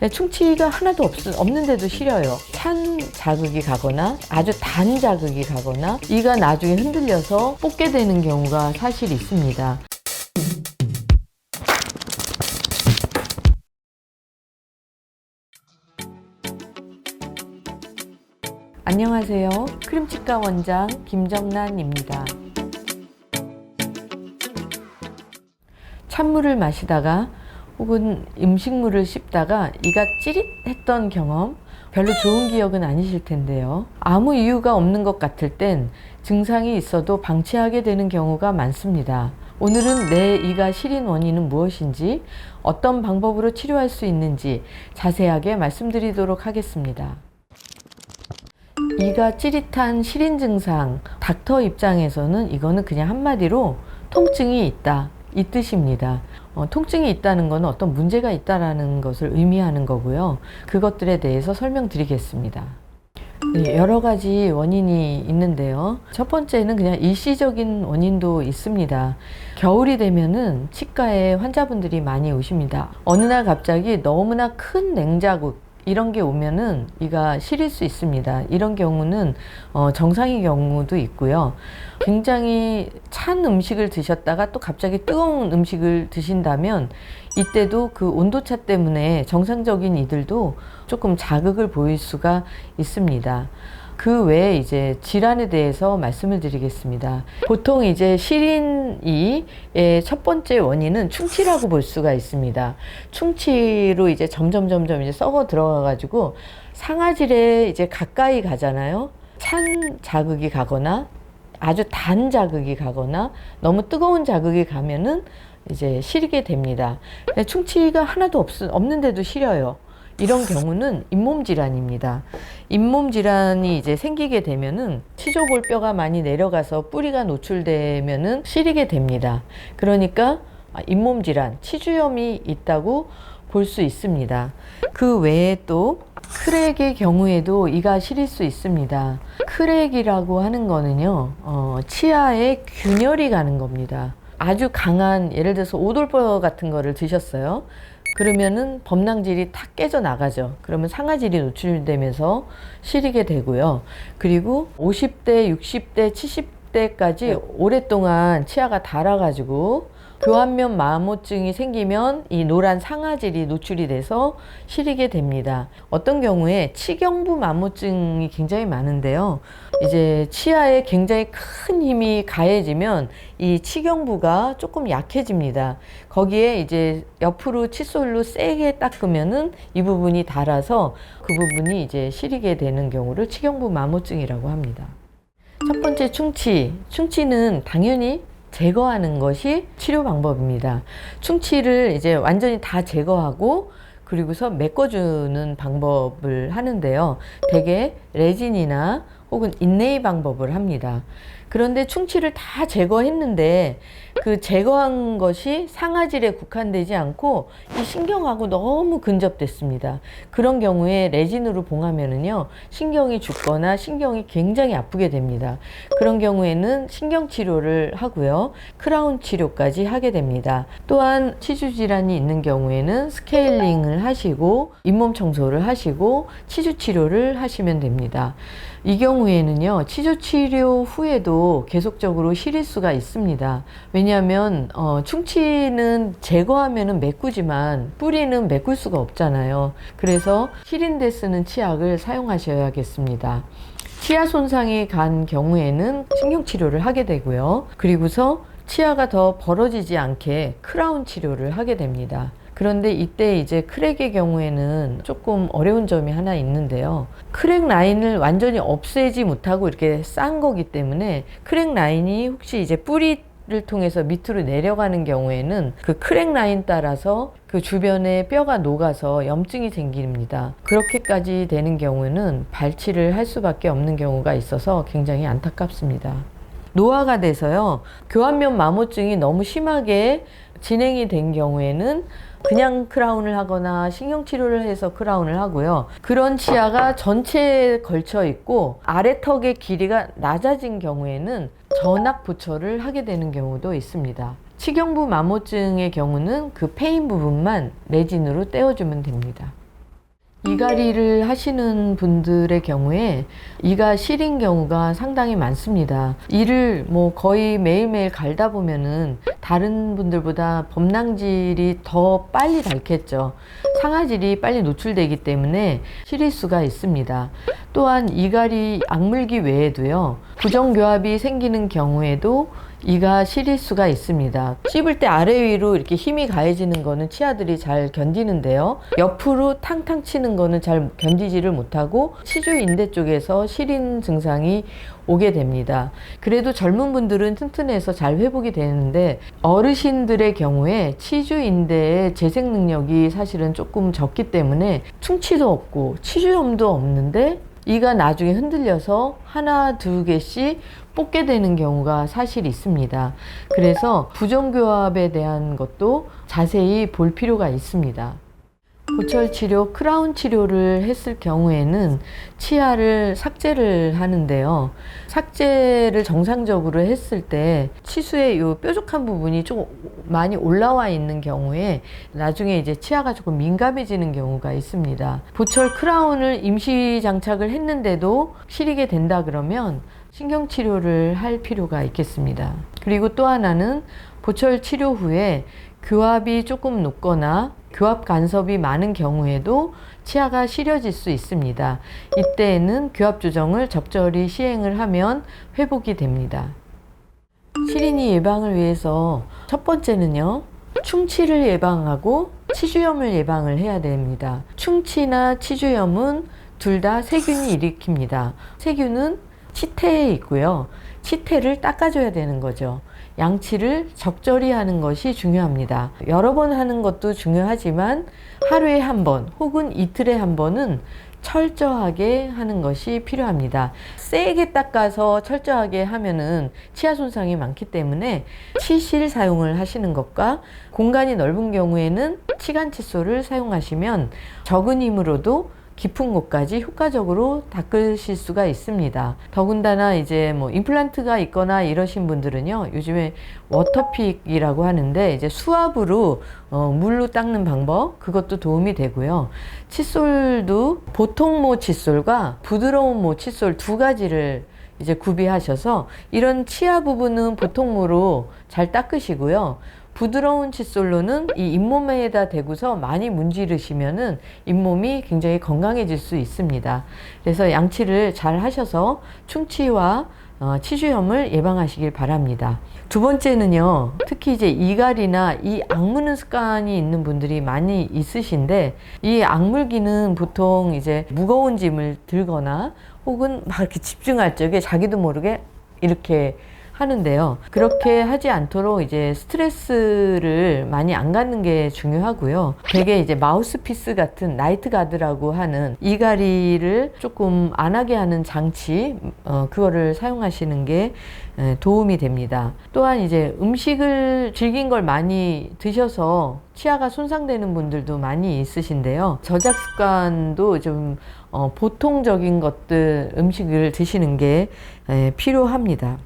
네, 충치가 하나도 없, 없는데도 시려요. 찬 자극이 가거나 아주 단 자극이 가거나 이가 나중에 흔들려서 뽑게 되는 경우가 사실 있습니다. 안녕하세요. 크림치과 원장 김정란입니다. 찬물을 마시다가 혹은 음식물을 씹다가 이가 찌릿했던 경험 별로 좋은 기억은 아니실 텐데요. 아무 이유가 없는 것 같을 땐 증상이 있어도 방치하게 되는 경우가 많습니다. 오늘은 내 이가 시린 원인은 무엇인지 어떤 방법으로 치료할 수 있는지 자세하게 말씀드리도록 하겠습니다. 이가 찌릿한 시린 증상, 닥터 입장에서는 이거는 그냥 한마디로 통증이 있다. 이 뜻입니다. 어, 통증이 있다는 것은 어떤 문제가 있다라는 것을 의미하는 거고요. 그것들에 대해서 설명드리겠습니다. 네, 여러 가지 원인이 있는데요. 첫 번째는 그냥 일시적인 원인도 있습니다. 겨울이 되면은 치과에 환자분들이 많이 오십니다. 어느 날 갑자기 너무나 큰 냉자국, 이런 게 오면은 이가 시릴 수 있습니다. 이런 경우는 어, 정상의 경우도 있고요. 굉장히 찬 음식을 드셨다가 또 갑자기 뜨거운 음식을 드신다면 이때도 그 온도차 때문에 정상적인 이들도 조금 자극을 보일 수가 있습니다. 그 외에 이제 질환에 대해서 말씀을 드리겠습니다. 보통 이제 시린이의 첫 번째 원인은 충치라고 볼 수가 있습니다. 충치로 이제 점점 점점 이제 썩어 들어가 가지고 상아질에 이제 가까이 가잖아요. 찬 자극이 가거나 아주 단 자극이 가거나 너무 뜨거운 자극이 가면은 이제 시리게 됩니다. 충치가 하나도 없, 없는데도 시려요. 이런 경우는 잇몸 질환입니다. 잇몸 질환이 이제 생기게 되면은 치조골뼈가 많이 내려가서 뿌리가 노출되면은 시리게 됩니다. 그러니까 아, 잇몸 질환, 치주염이 있다고 볼 수 있습니다. 그 외에 또 크랙의 경우에도 이가 시릴 수 있습니다. 크랙이라고 하는 거는요, 어, 치아에 균열이 가는 겁니다. 아주 강한 예를 들어서 오돌뼈 같은 거를 드셨어요. 그러면은 범낭질이 탁 깨져 나가죠. 그러면 상아질이 노출되면서 시리게 되고요. 그리고 50대, 60대, 70대까지 오랫동안 치아가 닳아가지고 교환면 마모증이 생기면 이 노란 상아질이 노출이 돼서 시리게 됩니다. 어떤 경우에 치경부 마모증이 굉장히 많은데요. 이제 치아에 굉장히 큰 힘이 가해지면 이 치경부가 조금 약해집니다. 거기에 이제 옆으로 칫솔로 세게 닦으면은 이 부분이 닳아서 그 부분이 이제 시리게 되는 경우를 치경부 마모증이라고 합니다. 첫 번째 충치. 충치는 당연히 제거하는 것이 치료 방법입니다. 충치를 이제 완전히 다 제거하고 그리고서 메꿔주는 방법을 하는데요. 대개 레진이나 혹은 인레이 방법을 합니다. 그런데 충치를 다 제거했는데 그 제거한 것이 상아질에 국한되지 않고 이 신경하고 너무 근접됐습니다. 그런 경우에 레진으로 봉하면은요 신경이 죽거나 신경이 굉장히 아프게 됩니다. 그런 경우에는 신경 치료를 하고요 크라운 치료까지 하게 됩니다. 또한 치주 질환이 있는 경우에는 스케일링을 하시고 잇몸 청소를 하시고 치주 치료를 하시면 됩니다. 이 경우에는요 치주 치료 후에도 계속적으로 시릴 수가 있습니다. 왜냐하면 어, 충치는 제거하면은 메꾸지만 뿌리는 메꿀 수가 없잖아요. 그래서 시린데 쓰는 치약을 사용하셔야겠습니다. 치아 손상이 간 경우에는 신경 치료를 하게 되고요. 그리고서 치아가 더 벌어지지 않게 크라운 치료를 하게 됩니다. 그런데 이때 이제 크랙의 경우에는 조금 어려운 점이 하나 있는데요. 크랙 라인을 완전히 없애지 못하고 이렇게 싼 거기 때문에 크랙 라인이 혹시 이제 뿌리 를 통해서 밑으로 내려가는 경우에는 그 크랙 라인 따라서 그 주변에 뼈가 녹아서 염증이 생깁니다. 그렇게까지 되는 경우는 발치를 할 수밖에 없는 경우가 있어서 굉장히 안타깝습니다. 노화가 돼서요. 교환면 마모증이 너무 심하게 진행이 된 경우에는 그냥 크라운을 하거나 신경치료를 해서 크라운을 하고요. 그런 치아가 전체에 걸쳐 있고 아래 턱의 길이가 낮아진 경우에는 전악 부처를 하게 되는 경우도 있습니다. 치경부 마모증의 경우는 그 페인 부분만 레진으로 떼어주면 됩니다. 이갈이를 하시는 분들의 경우에 이가 시린 경우가 상당히 많습니다. 이를 뭐 거의 매일매일 갈다 보면은 다른 분들보다 범낭질이 더 빨리 닳겠죠. 상아질이 빨리 노출되기 때문에 시릴 수가 있습니다. 또한 이갈이 악물기 외에도요. 부정교합이 생기는 경우에도 이가 시릴 수가 있습니다. 씹을 때 아래 위로 이렇게 힘이 가해지는 거는 치아들이 잘 견디는데요. 옆으로 탕탕 치는 거는 잘 견디지를 못하고 치주 인대 쪽에서 시린 증상이 오게 됩니다. 그래도 젊은 분들은 튼튼해서 잘 회복이 되는데 어르신들의 경우에 치주 인대의 재생 능력이 사실은 조금 적기 때문에 충치도 없고 치주염도 없는데 이가 나중에 흔들려서 하나 두 개씩 뽑게 되는 경우가 사실 있습니다. 그래서 부정교합에 대한 것도 자세히 볼 필요가 있습니다. 보철 치료, 크라운 치료를 했을 경우에는 치아를 삭제를 하는데요. 삭제를 정상적으로 했을 때 치수의 요 뾰족한 부분이 좀 많이 올라와 있는 경우에 나중에 이제 치아가 조금 민감해지는 경우가 있습니다. 보철 크라운을 임시 장착을 했는데도 시리게 된다 그러면 신경 치료를 할 필요가 있겠습니다. 그리고 또 하나는 보철 치료 후에 교합이 조금 높거나 교합 간섭이 많은 경우에도 치아가 시려질 수 있습니다. 이때에는 교합 조정을 적절히 시행을 하면 회복이 됩니다. 시린이 예방을 위해서 첫 번째는요. 충치를 예방하고 치주염을 예방을 해야 됩니다. 충치나 치주염은 둘 다 세균이 일으킵니다. 세균은 치태에 있고요. 치태를 닦아줘야 되는 거죠. 양치를 적절히 하는 것이 중요합니다. 여러 번 하는 것도 중요하지만 하루에 한 번 혹은 이틀에 한 번은 철저하게 하는 것이 필요합니다. 세게 닦아서 철저하게 하면은 치아 손상이 많기 때문에 치실 사용을 하시는 것과 공간이 넓은 경우에는 치간 칫솔을 사용하시면 적은 힘으로도 깊은 곳까지 효과적으로 닦으실 수가 있습니다. 더군다나 이제 뭐 임플란트가 있거나 이러신 분들은요, 요즘에 워터픽이라고 하는데 이제 수압으로 어, 물로 닦는 방법 그것도 도움이 되고요. 칫솔도 보통 모 칫솔과 부드러운 모 칫솔 두 가지를 이제 구비하셔서 이런 치아 부분은 보통 모로 잘 닦으시고요. 부드러운 칫솔로는 이 잇몸에다 대고서 많이 문지르시면은 잇몸이 굉장히 건강해질 수 있습니다. 그래서 양치를 잘 하셔서 충치와 어, 치주염을 예방하시길 바랍니다. 두 번째는요, 특히 이제 이갈이나 이 악무는 습관이 있는 분들이 많이 있으신데, 이 악물기는 보통 이제 무거운 짐을 들거나 혹은 막 이렇게 집중할 적에 자기도 모르게 이렇게 하는데요. 그렇게 하지 않도록 이제 스트레스를 많이 안 갖는 게 중요하고요. 되게 이제 마우스피스 같은 나이트 가드라고 하는 이갈이를 조금 안 하게 하는 장치, 어, 그거를 사용하시는 게 에, 도움이 됩니다. 또한 이제 음식을 질긴 걸 많이 드셔서 치아가 손상되는 분들도 많이 있으신데요. 저작 습관도 좀 어, 보통적인 것들 음식을 드시는 게 에, 필요합니다.